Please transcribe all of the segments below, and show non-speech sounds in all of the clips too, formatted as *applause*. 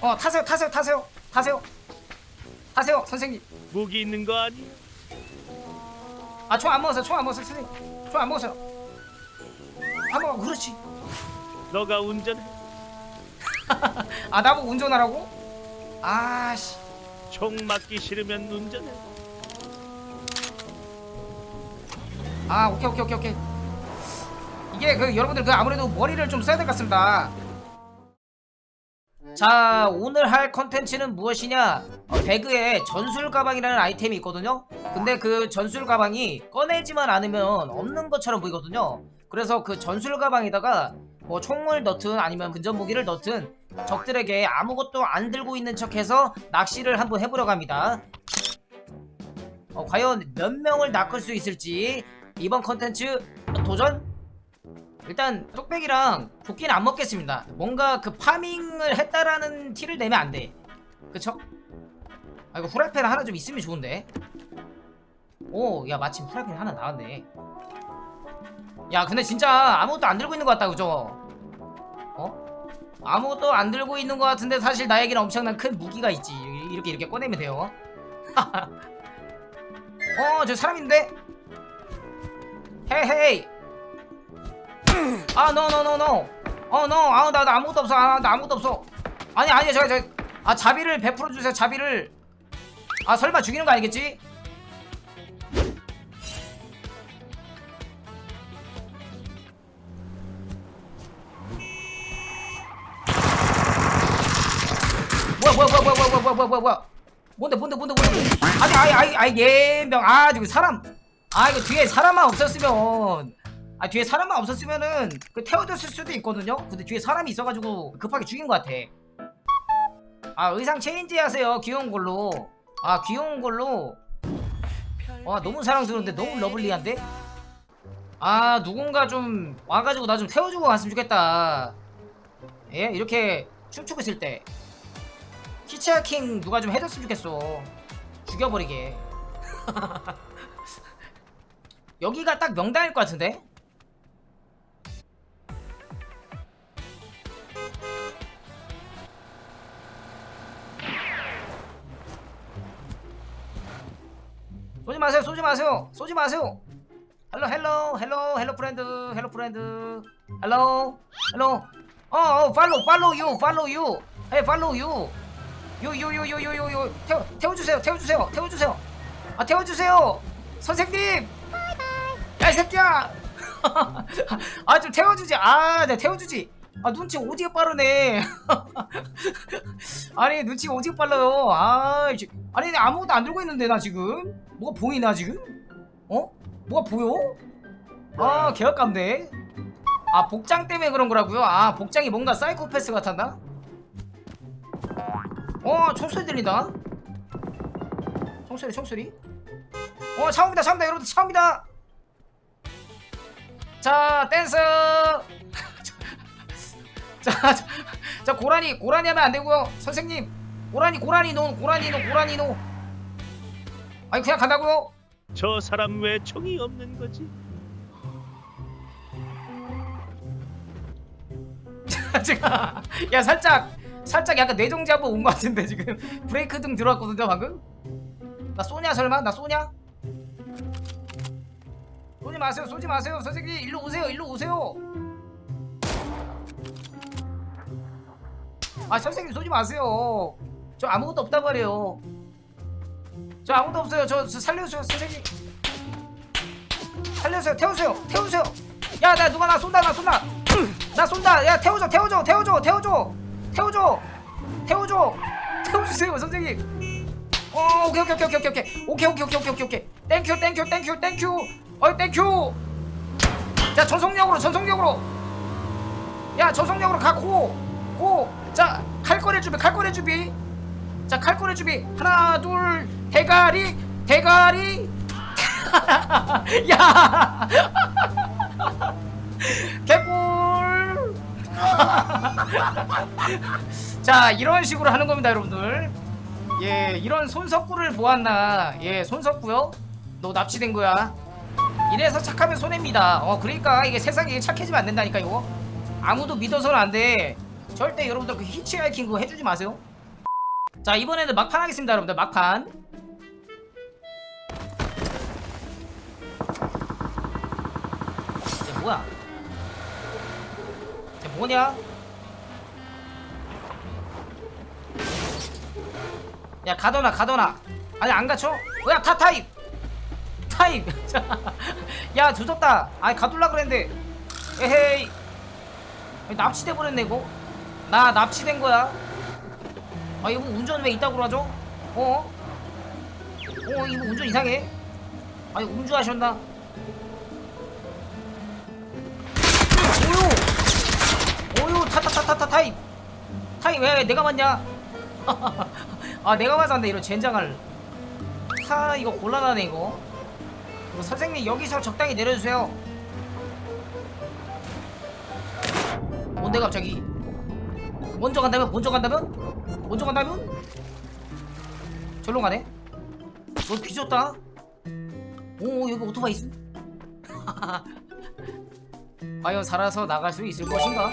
어 타세요 타세요 타세요 타세요 타세요 선생님 무기 있는 거 아니야? 아 총 안 먹었어요 총 안 먹었어요 선생님 총 안 먹었어요 안 먹어 그렇지 너가 운전해. *laughs* 아 나보고 운전하라고? 아씨 총 맞기 싫으면 운전해. 아 오케이 오케이 오케이 오케이 이게 그 여러분들 그 아무래도 머리를 좀 써야 될 것 같습니다 자 오늘 할 컨텐츠는 무엇이냐? 어, 배그에 전술 가방이라는 아이템이 있거든요. 근데 그 전술 가방이 꺼내지만 않으면 없는 것처럼 보이거든요. 그래서 그 전술 가방에다가 뭐 총을 넣든 아니면 근접 무기를 넣든 적들에게 아무것도 안 들고 있는 척해서 낚시를 한번 해보려고 합니다. 어, 과연 몇 명을 낚을 수 있을지 이번 컨텐츠 도전? 일단 뚝배기랑 도끼는 안 먹겠습니다 뭔가 그 파밍을 했다라는 티를 내면 안돼 그쵸? 아 이거 후라이팬 하나 좀 있으면 좋은데 오 야 마침 후라이팬 하나 나왔네 야 근데 진짜 아무것도 안 들고 있는 것 같다 그죠? 어? 아무것도 안 들고 있는 것 같은데 사실 나에게는 엄청난 큰 무기가 있지 이렇게 이렇게 꺼내면 돼요 *laughs* 어저 사람인데? 헤헤이 아노노 노노 어노 아나 나 아무것도 없어. 아, 나 아무것도 없어. 아니 아니 제가 저아 자비를 베풀어 주세요. 자비를. 아 설마 죽이는 거 아니겠지? 뭐야 뭐야 뭐야 뭐야 뭐야 뭐야 뭐야 뭐야. 뭐야 뭔데 뭔데 뭔데 뭔데. 아니 아니 아니 아니 예명. 아 지금 사람. 아 이거 뒤에 사람만 없었으면 아 뒤에 사람만 없었으면은 그 태워줬을 수도 있거든요? 근데 뒤에 사람이 있어가지고 급하게 죽인 것 같아. 아 의상 체인지 하세요 귀여운 걸로. 아 귀여운 걸로. 와 너무 사랑스러운데 너무 러블리한데? 아 누군가 좀 와가지고 나 좀 태워주고 갔으면 좋겠다. 예 이렇게 춤추고 있을 때. 히치하킹 누가 좀 해줬으면 좋겠어. 죽여버리게. *laughs* 여기가 딱 명당일 것 같은데 쏘지 마세요. 쏘지 마세요. 헬로 헬로 헬로 헬로 프렌드 헬로 프렌드 헬로 헬로 어어 팔로우 팔로우 유 팔로우 유 헤이 팔로우 유 요 요 요 요 요요요 태워 태워주세요 태워주세요 태워주세요. 아 태워주세요. 선생님! 야이 새끼야! *laughs* 아 좀 태워주지. 아네 태워주지 아 눈치 오지게 빠르네. *laughs* 아니 눈치 오지게 빨라요. 아 이제- 아니 아무것도 안 들고 있는데 나 지금? 뭐가 보이나 지금? 어? 뭐가 보여? 아 개역감네 아 복장 때문에 그런 거라고요? 아 복장이 뭔가 사이코패스 같았나? 어 총소리 들린다. 총소리 총소리. 어 차옵니다 차옵니다 여러분들 차옵니다. 자 댄스 자, 자, 자 고라니 고라니 하면 안 되고요. 선생님 고라니 고라니 노 고라니 노 고라니 노. 아니 그냥 간다고요? 저 사람 왜 총이 없는 거지? *laughs* 제가 야 살짝 살짝 약간 뇌정지 한번 온 것 같은데 지금. 브레이크 등 들어왔거든요 방금? 나 쏘냐 설마? 나 쏘냐? 쏘지 마세요 쏘지 마세요. 선생님 일로 오세요 일로 오세요 아 선생님 쏘지 마세요. 저 아무것도 없단 말이에요. 저 아무것도 없어요. 저, 저 살려주세요 선생님. 살려주세요. 태우세요. 태우세요. 야 나 누가 나 쏜다 나 쏜다. 나 쏜다. 야 태워줘 태워줘 태워줘 태워줘. 태워줘. 태워줘. 태워주세요 선생님. 어 오케이 오케이 오케이 오케이 오케이. 오케이 오케이 오케이 오케이 오케이. 오케이 땡큐 땡큐 땡큐 땡큐 어이 땡큐 자 전속력으로 전속력으로. 야 전속력으로 가고고 자 칼거리 준비 칼거리 준비. 자 칼거리 준비. 하나 둘 대가리 대가리. *laughs* 야. *laughs* 개꿀. *laughs* 자 이런 식으로 하는 겁니다 여러분들. 예 이런 손석구를 보았나. 예 손석구요. 너 납치된 거야. 이래서 착하면 손해입니다. 어 그러니까 이게 세상에 착해지면 안 된다니까 이거 아무도 믿어서는 안돼 절대 여러분들 그 히치하이킹 그거 해주지 마세요. 자 이번에는 막판 하겠습니다 여러분들. 막판. 쟤 뭐야? 쟤 뭐냐? 야 가더나 가더나 아니 안 갇혀? 뭐야 타 타입! 타입! *laughs* 야 조졌다. 아니 가둘라 그랬는데. 에헤이. 납치돼 버렸네 이거 나 납치된 거야. 아 이거 운전 왜 이따구로 하죠? 어? 어 이거 운전 이상해? 아니 음주하셨나? 오유 오유 타타타타타 타입 타입 왜 내가 맞냐? *laughs* 아 내가 맞았네 이런 젠장을 타 이거 곤란하네 이거. 이거 선생님 여기서 적당히 내려주세요. 뭔데 갑자기 먼저 간다면? 먼저 간다면? 먼저 간다면? 절로 가네. 너 뒤졌다. 오 여기 오토바이 있음? *laughs* 과연 살아서 나갈 수 있을 것인가?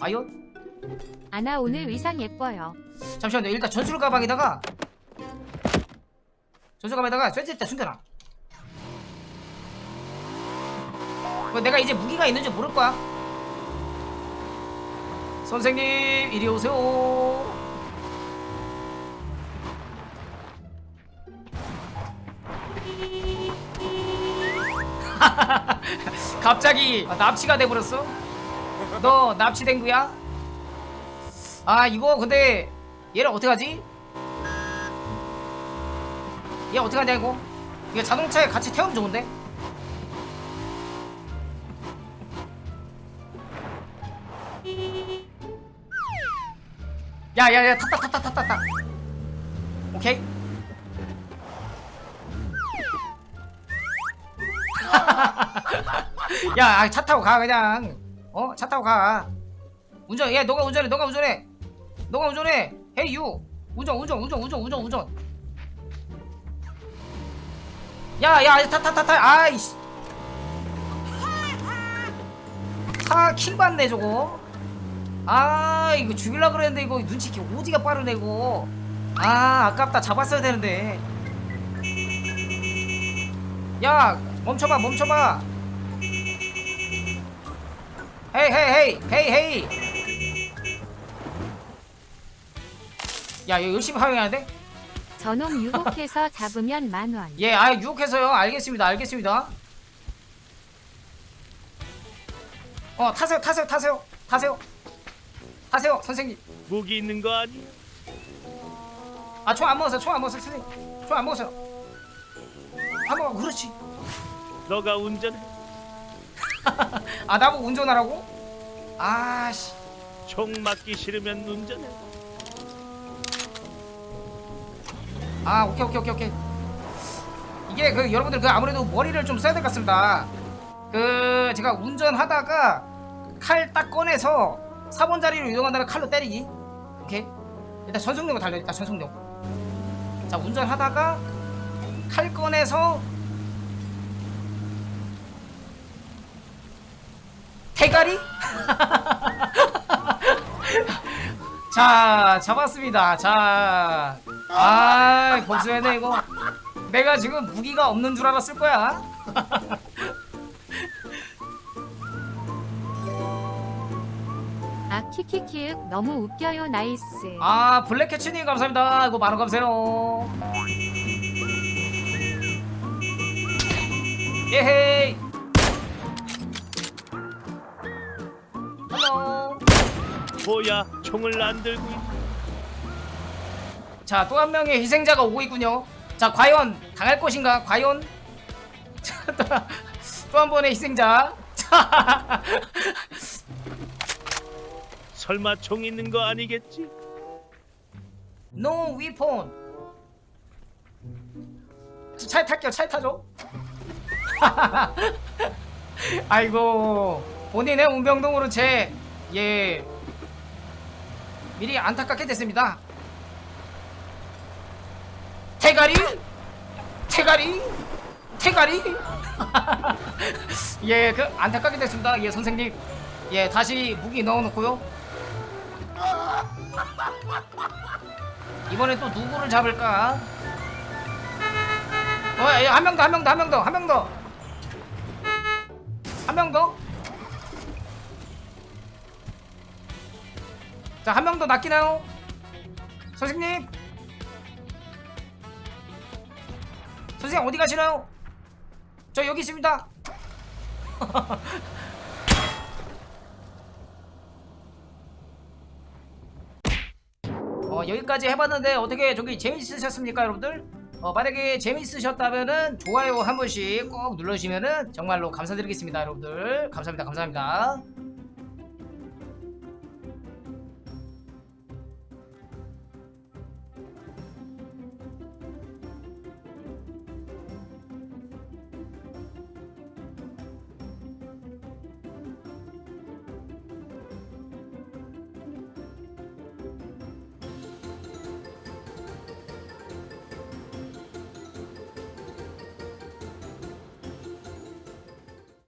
과연? 아나 오늘 의상 예뻐요. 잠시만요. 일단 전술 가방에다가 전술 가방에다가 일단 숨겨놔. 뭐 내가 이제 무기가 있는지 모를 거야 선생님 이리 오세요 *laughs* 갑자기 아, 납치가 돼버렸어? 너 납치된 거야? 아 이거 근데 얘를 어떻게 하지? 얘 어떻게 하냐 이거 이거 자동차에 같이 태우면 좋은데? 야야야 탔다 탔다 탔다 탔다. 오케이? *laughs* 야 차 타고 가 그냥. 어? 차 타고 가. 운전 야 너가 운전해 너가 운전해. 너가 운전해. 헤이 유 운전 운전 운전 운전 운전 운전. 야야 타 타 타 타 아이씨. 차 킹 받네 저거 아 이거 죽일라 그랬는데 이거 눈치 이렇게 오지가 빠르네 이거 아 아깝다 잡았어야 되는데 야 멈춰봐 멈춰봐 헤이 헤이 헤이 헤이 헤이 야 이거 열심히 돼? 저놈 유혹해서 *laughs* 잡으면 만 원. 예, 아 유혹해서요. 알겠습니다. 알겠습니다. 어, 타세요. 타세요. 타세요. 타세요. 타세요, 선생님. 무기 있는 거 아니야? 아, 총 안 먹었어요. 총 안 먹었어요, 선생님. 총 안 먹었어요. 한 번, 그렇지. 너가 운전해. *laughs* 아, 나보고 운전하라고? 아, 씨. 총 맞기 싫으면 운전해. 아, 오케이, 오케이, 오케이, 오케이. 이게 그 여러분들 그 아무래도 머리를 좀 써야 될 것 같습니다. 그 제가 운전하다가 칼 딱 꺼내서 4번 자리로 이동한 다음에 칼로 때리기. 오케이. 일단 전속력을 달려. 일단 전속력. 자, 운전하다가 칼 꺼내서 대가리? *laughs* 자, 잡았습니다. 자, 아, 복수했네 이거. 내가 지금 무기가 없는 줄 알았을 거야. *laughs* 아 키키키윽 너무 웃겨요 나이스. 아, 블랙캐치님 감사합니다. 이거 만원 감사해요. 예헤이. 헬로. 뭐야? 총을 안 들고 있... 자, 또 한 명의 희생자가 오고 있군요. 자, 과연 당할 것인가? 과연? *laughs* 또 한 번의 희생자. *laughs* 자, 설마 총 있는 거 아니겠지? no weapon. 저 차에 탈게요. 차에 타죠. *laughs* 아이고, 본인의 운명동으로 제, 예, 미리 안타깝게 됐습니다. 대가리? 대가리? 대가리? 예, 그 안타깝게 됐습니다. 예, 선생님. 예, 다시 무기 넣어놓고요. *laughs* 이번에 또 누구를 잡을까? 어, 한 명 더, 한 명 더, 한 명 더, 한 명 더. 한 명 더. 자, 한 명 더 낚이나요? 선생님? 선생님 어디 가시나요? 저 여기 있습니다. *laughs* 어, 여기까지 해봤는데 어떻게 저기 재밌으셨습니까 여러분들? 어, 만약에 재밌으셨다면은 좋아요 한 번씩 꼭 눌러주시면은 정말로 감사드리겠습니다 여러분들. 감사합니다. 감사합니다